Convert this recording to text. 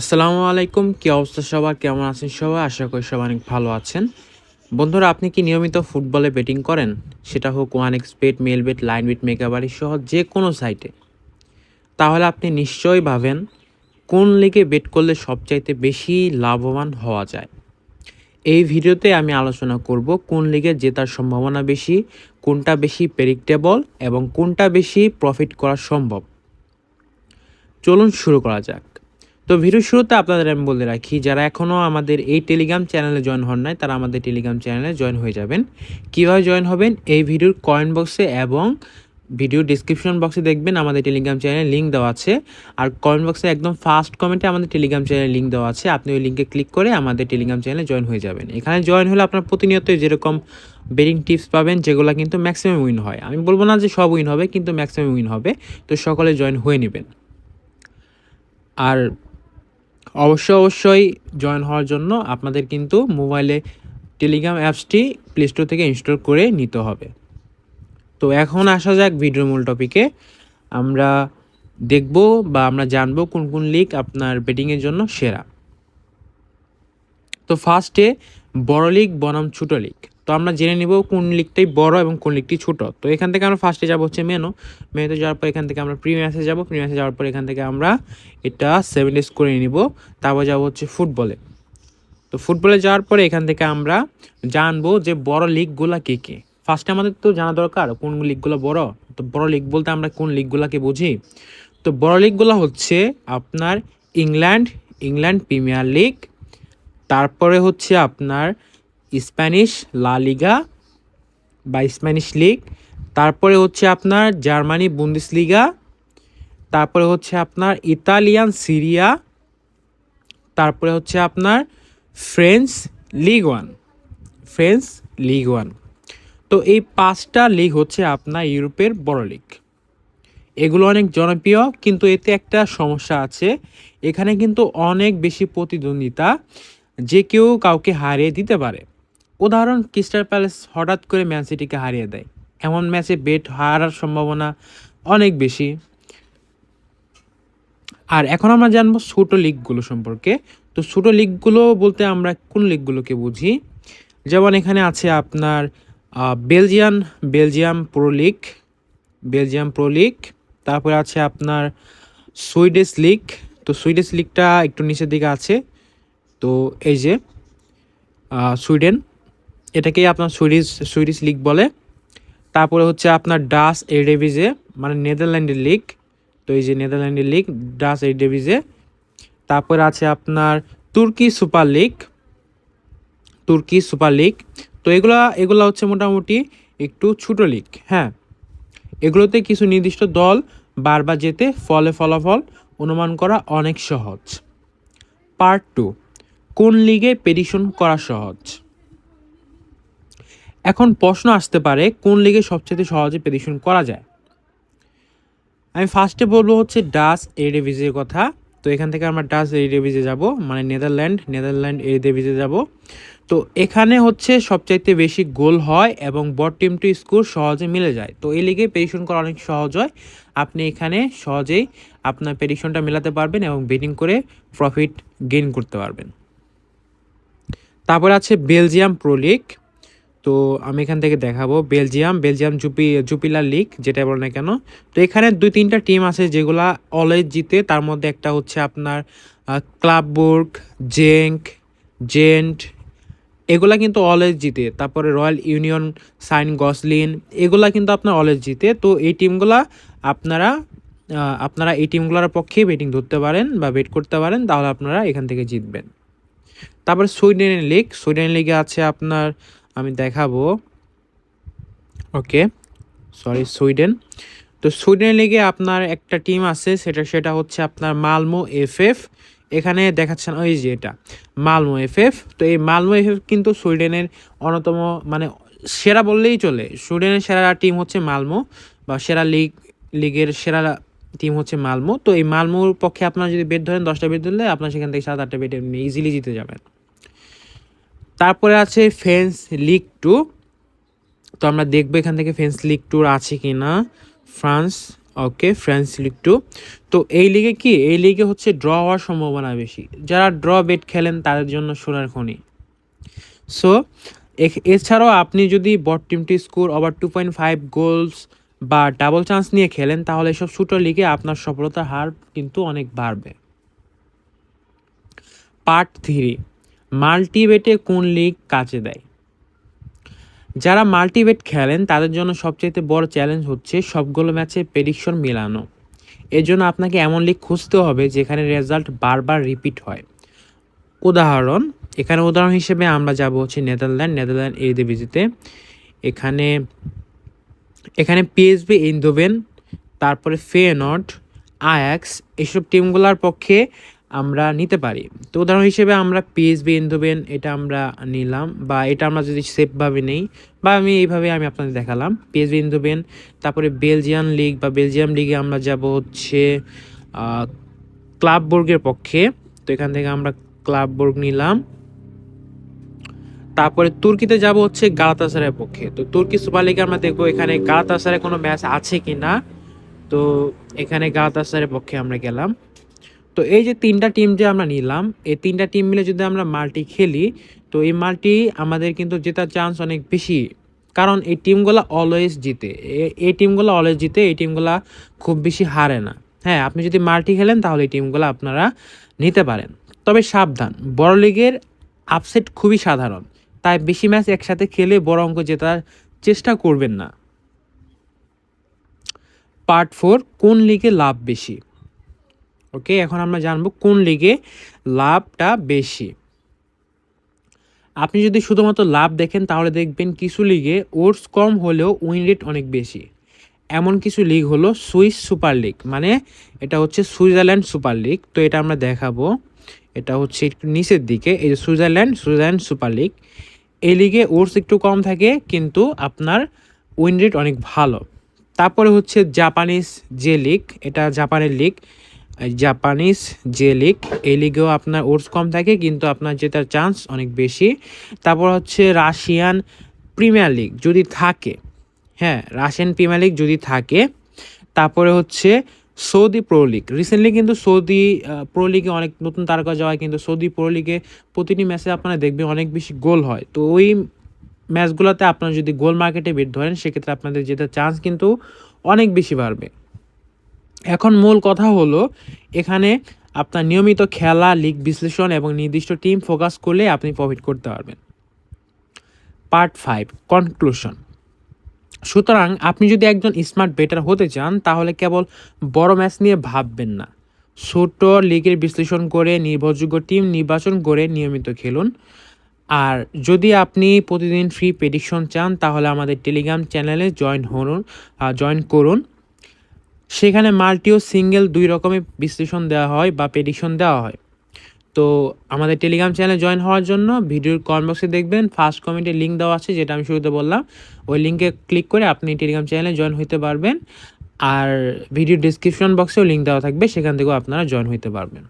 আসসালামু আলাইকুম, কি অবস্থা সবার? কেমন আছেন সবাই? আশা করি সবাই অনেক ভালো আছেন। বন্ধুরা, আপনি কি নিয়মিত ফুটবলে ব্যাটিং করেন? সেটা হোক one X bet Melbet Linebet Megapari সহ যে কোনো সাইটে তাহলে আপনি নিশ্চয়ই ভাবেন, কোন লিগে বেট করলে সবচাইতে বেশি লাভবান হওয়া যায়? এই ভিডিওতে আমি আলোচনা করব কোন লিগে জেতার সম্ভাবনা বেশি, কোনটা বেশি প্রেডিক্টেবল এবং কোনটা বেশি প্রফিট করা সম্ভব। চলুন শুরু করা যাক। তো ভিডিও শুরুতে আপনাদের আমি বলে রাখি, যারা এখনও আমাদের এই টেলিগ্রাম চ্যানেলে জয়েন হন নাই, তারা আমাদের টেলিগ্রাম চ্যানেলে জয়েন হয়ে যাবেন। কীভাবে জয়েন হবেন? এই ভিডিওর কয়েন্ট বক্সে এবং ভিডিও ডিসক্রিপশন বক্সে দেখবেন আমাদের টেলিগ্রাম চ্যানেলে লিঙ্ক দেওয়া আছে। আর কমেন্ট বক্সে একদম ফার্স্ট কমেন্টে আমাদের টেলিগ্রাম চ্যানেলে লিঙ্ক দেওয়া আছে। আপনি ওই লিঙ্কে ক্লিক করে আমাদের টেলিগ্রাম চ্যানেলে জয়েন হয়ে যাবেন। এখানে জয়েন হলে আপনার প্রতিনিয়ত যেরকম বেটিং টিপস পাবেন, যেগুলো কিন্তু ম্যাক্সিমাম উইন হয়। আমি বলব না যে সব উইন হবে, কিন্তু ম্যাক্সিমাম উইন হবে। তো সকলে জয়েন হয়ে নেবেন। আর অবশ্যই অবশ্যই জয়েন হওয়ার জন্য আপনাদের কিন্তু মোবাইলে টেলিগ্রাম অ্যাপসটি প্লে স্টোর থেকে ইনস্টল করে নিতে হবে। তো এখন আসা যাক ভিডিওর মূল টপিকে আমরা দেখব বা আমরা জানব কোন কোন লিগ আপনার বেটিংয়ের জন্য সেরা। তো ফার্স্টে বড় লিগ, বনাম ছোটো লিগ। তো আমরা জেনে নিব কোন লিগটাই বড় এবং কোন লিগটি ছোট। তো এখান থেকে আমরা ফার্স্টে যাব হচ্ছে মেনো মেনোতে যাওয়ার পর এখান থেকে আমরা প্রিমিয়াসে যাব। প্রিমিয়াসে যাওয়ার পর এখান থেকে আমরা এটা সেভেন ডেজ করে নিব। তারপর যাব হচ্ছে ফুটবলে তো ফুটবলে যাওয়ার পরে এখান থেকে আমরা জানব যে বড় লিগগুলো কে কে। ফার্স্টে আমাদের তো জানা দরকার কোন লিগগুলো বড়। তো বড় লিগ বলতে আমরা কোন লিগগুলোকে বুঝি? তো বড় লিগগুলো হচ্ছে আপনার ইংল্যান্ড ইংল্যান্ড প্রিমিয়ার লিগ তারপরে হচ্ছে আপনার স্প্যানিশ লা লিগা বা স্প্যানিশ লিগ, তারপরে হচ্ছে আপনার জার্মানি বুন্দিস লিগা তারপরে হচ্ছে আপনার ইতালিয়ান সিরিয়া, তারপরে হচ্ছে আপনার French league one French league one. তো এই পাঁচটা লিগ হচ্ছে আপনার ইউরোপের বড় লিগ। এগুলো অনেক জনপ্রিয়, কিন্তু এতে একটা সমস্যা আছে। এখানে কিন্তু অনেক বেশি প্রতিদ্বন্দ্বিতা। যে কেউ কাউকে হারিয়ে দিতে পারে। উদাহরণ, ক্রিস্টাল প্যালেস হঠাৎ করে ম্যান সিটিকে হারিয়ে দেয়। এমন ম্যাচে বেট হারার সম্ভাবনা অনেক বেশি। আর এখন আমরা জানব ছোটো লিগগুলো সম্পর্কে। তো ছোটো লিগগুলো বলতে আমরা কোন লিগগুলোকে বুঝি? যেমন এখানে আছে আপনার Belgian, Belgium pro league, Belgium pro league. তারপরে আছে আপনার সুইডিশ লিগ। তো সুইডিশ লিগটা একটু নিচের দিকে আছে। তো এই যে সুইডেন, এটাকেই আপনার সুইডিশ সুইডিশ লিগ বলে। তারপরে হচ্ছে আপনার ডাস এডেভিজে মানে নেদারল্যান্ডের লিগ। তো এই যে নেদারল্যান্ডের লিগ ডাস এডেভিজে তারপর আছে আপনার তুর্কি সুপার লিগ। তুর্কি সুপার লিগ। তো এগুলা, এগুলো হচ্ছে মোটামুটি একটু ছোটো লিগ হ্যাঁ। এগুলোতে কিছু নির্দিষ্ট দল বারবার যেতে ফলে ফলাফল অনুমান করা অনেক সহজ। Part two. কোন লিগে পেডিশন করা সহজ? এখন প্রশ্ন আসতে পারে, কোন লিগে সবচেয়ে সহজে পেডিশন করা যায়? আমি ফার্স্টে বলব হচ্ছে ডাস এডিভিজের কথা। তো এখান থেকে আমরা ডাস এডিভিজে যাব মানে নেদারল্যান্ড নেদারল্যান্ড এডিভিজে যাব। তো এখানে হচ্ছে সবচাইতে বেশি গোল হয় এবং বট টিম টু স্কোর সহজে মিলে যায়। তো এই লিগে পেডিশন করা অনেক সহজ হয়। আপনি এখানে সহজেই আপনার পেডিশনটা মেলাতে পারবেন এবং বেটিং করে প্রফিট গেইন করতে পারবেন। তারপর আছে বেলজিয়াম প্রো লিগ। তো আমি এখান থেকে দেখাবো। বেলজিয়াম বেলজিয়াম জুপি, জুপিলার লিগ যেটা বল না কেন। তো এখানে দুই তিনটা টিম আছে যেগুলা অলওয়েজ জিতে, তার মধ্যে একটা হচ্ছে আপনার ক্লাববুর্গ জেঙ্ক জেন্ট, এগুলা কিন্তু অলওয়েজ জিতে। তারপরে রয়্যাল ইউনিয়ন, সাইন গসলিন, এগুলা কিন্তু আপনার অলওয়েজ জিতে। তো এই টিমগুলা আপনারা আপনারা এই টিমগুলোর পক্ষে বেটিং ধরতে পারেন বা বেট করতে পারেন, তাহলে আপনারা এখান থেকে জিতবেন। তারপরে সুইডেনের লিগ। সুইডেন লিগে আছে আপনার, আমি দেখাবো। Okay, sorry, Sweden. তো সুইডেন লিগে আপনার একটা টিম আছে, সেটা সেটা হচ্ছে আপনার মালমো এফএফ। এখানে দেখাচ্ছেন ওই যে এটা, মালমো এফএফ। তো এই মালমো এফএফ কিন্তু সুইডেনের অন্যতম মানে সেরা বললেই চলে। সুইডেনের সেরা টিম হচ্ছে মালমো, বা সেরা লিগ, লিগের সেরা টিম হচ্ছে মালমো। তো এই মালমোর পক্ষে আপনার যদি বেট ধরেন, দশটা বেট ধরলে আপনার সেখান থেকে সাত আটটা বেট এমনি ইজিলি জিতে যাবেন। তারপরে আছে ফেন্স লিগ টু তো আমরা দেখব এখান থেকে ফেন্স লিগ টুর আছে কি না France okay French league two তো এই লিগে কি? এই লিগে হচ্ছে ড্র হওয়ার সম্ভাবনা বেশি। যারা ড্র বেট খেলেন, তাদের জন্য সোনার খনি। সো এছাড়াও আপনি যদি both টিমটি score over two point five goals বা ডাবল চান্স নিয়ে খেলেন, তাহলে এসব ছোটো লিগে আপনার সফলতার হার কিন্তু অনেক বাড়বে। পার্ট থ্রি মাল্টিবেটে কোন লিগ কাজে দেয়? যারা মাল্টিবেট খেলেন, তাদের জন্য সবচেয়ে বড় চ্যালেঞ্জ হচ্ছে সবগুলো ম্যাচে প্রেডিকশন মেলানো। এর জন্য আপনাকে এমন লিগ খুঁজতে হবে যেখানে রেজাল্ট বারবার রিপিট হয়। উদাহরণ, এখানে উদাহরণ হিসেবে আমরা যাব হচ্ছে নেদারল্যান্ড। নেদারল্যান্ড এরিদিভিজিতে এখানে এখানে পিএসবি ইন্দোভেন তারপরে ফেনট আয়াক্স এইসব টিমগুলোর পক্ষে আমরা নিতে পারি। তো উদাহরণ হিসেবে আমরা পিএসবি ইন্দোভেন এটা আমরা নিলাম বা এটা আমরা যদি সেফভাবে নেই বা আমি এইভাবে আমি আপনাদের দেখালাম। পিএসবি ইন্দোভেন তারপরে বেলজিয়ান লিগ বা বেলজিয়াম লিগে আমরা যাব হচ্ছে ক্লাব ক্লাববর্গের পক্ষে। তো এখান থেকে আমরা ক্লাব ক্লাববর্গ নিলাম। তারপরে তুর্কিতে যাব হচ্ছে গালাতাসারের পক্ষে। তো তুর্কি সুপার লিগে আমরা দেখব এখানে গালাতাসারের কোনো ম্যাচ আছে কি না তো এখানে গালাতাসারের পক্ষে আমরা গেলাম। তো এই যে তিনটা টিম যে আমরা নিলাম, এই তিনটা টিম মিলে যদি আমরা মাল্টি খেলি, তো এই মাল্টি আমাদের কিন্তু জেতার চান্স অনেক বেশি। কারণ এই টিমগুলো অলওয়েজ জিতে। এই টিমগুলো অলওয়েজ জিতে, এই টিমগুলো খুব বেশি হারে না। হ্যাঁ আপনি যদি মাল্টি খেলেন, তাহলে এই টিমগুলো আপনারা নিতে পারেন। তবে সাবধান, বড় লিগের আপসেট খুবই সাধারণ। তাই বেশি ম্যাচ একসাথে খেলে বড় অঙ্ক জেতার চেষ্টা করবেন না। পার্ট ফোর, কোন লিগে লাভ বেশি? ওকে, এখন আমরা জানব কোন লিগে লাভটা বেশি। আপনি যদি শুধুমাত্র লাভ দেখেন, তাহলে দেখবেন কিছু লিগে ওটস কম হলেও উইন রেট অনেক বেশি। এমন কিছু লিগ হলো সুইস সুপার লিগ মানে এটা হচ্ছে সুইজারল্যান্ড সুপার লিগ। তো এটা আমরা দেখাবো। এটা হচ্ছে নিচের দিকে, এই যে সুইজারল্যান্ড সুইজারল্যান্ড সুপার লিগ। এই লিগে ওটস একটু কম থাকে, কিন্তু আপনার উইন রেট অনেক ভালো। তারপরে হচ্ছে জাপানিজ যে লিগ এটা জাপানের লিগ জাপানিজ যে লিগ এই লিগেও আপনার ওটস কম থাকে, কিন্তু আপনার জেতার চান্স অনেক বেশি। তারপর হচ্ছে রাশিয়ান প্রিমিয়ার লিগ যদি থাকে হ্যাঁ রাশিয়ান প্রিমিয়ার লিগ যদি থাকে, তারপরে হচ্ছে সৌদি প্রো লিগ রিসেন্টলি কিন্তু সৌদি প্রো লিগে অনেক নতুন তারকা যাওয়ায় কিন্তু সৌদি প্রো লিগে প্রতিটি ম্যাচে আপনারা দেখবেন অনেক বেশি গোল হয়। তো ওই ম্যাচগুলোতে আপনারা যদি গোল মার্কেটে বেট ধরেন, সেক্ষেত্রে আপনাদের জেতার চান্স কিন্তু অনেক বেশি বাড়বে। এখন মূল কথা হলো, এখানে আপনার নিয়মিত খেলা লিগ বিশ্লেষণ এবং নির্দিষ্ট টিম ফোকাস করলে আপনি প্রফিট করতে পারবেন। পার্ট ফাইভ কনক্লুশন সুতরাং আপনি যদি একজন স্মার্ট বেটার হতে চান, তাহলে কেবল বড় ম্যাচ নিয়ে ভাববেন না। ছোট লিগের বিশ্লেষণ করে নির্ভরযোগ্য টিম নির্বাচন করে নিয়মিত খেলুন। আর যদি আপনি প্রতিদিন ফ্রি প্রেডিকশন চান, তাহলে আমাদের টেলিগ্রাম চ্যানেলে জয়েন হন জয়েন করুন। সেখানে মাল্টি ও সিঙ্গেল দুই রকমের বিশ্লেষণ দেওয়া হয় বা প্রেডিকশন দেওয়া হয়। তো আমাদের টেলিগ্রাম চ্যানেলে জয়েন হওয়ার জন্য ভিডিওর কমেন্ট বক্সে দেখবেন। ফার্স্ট কমেন্টে লিঙ্ক দেওয়া আছে, যেটা আমি শুরুতে বললাম। ওই লিঙ্কে ক্লিক করে আপনি টেলিগ্রাম চ্যানেলে জয়েন হতে পারবেন। আর ভিডিও ডিসক্রিপশন বক্সেও লিঙ্ক দেওয়া থাকবে, সেখান থেকেও আপনারা জয়েন হতে পারবেন।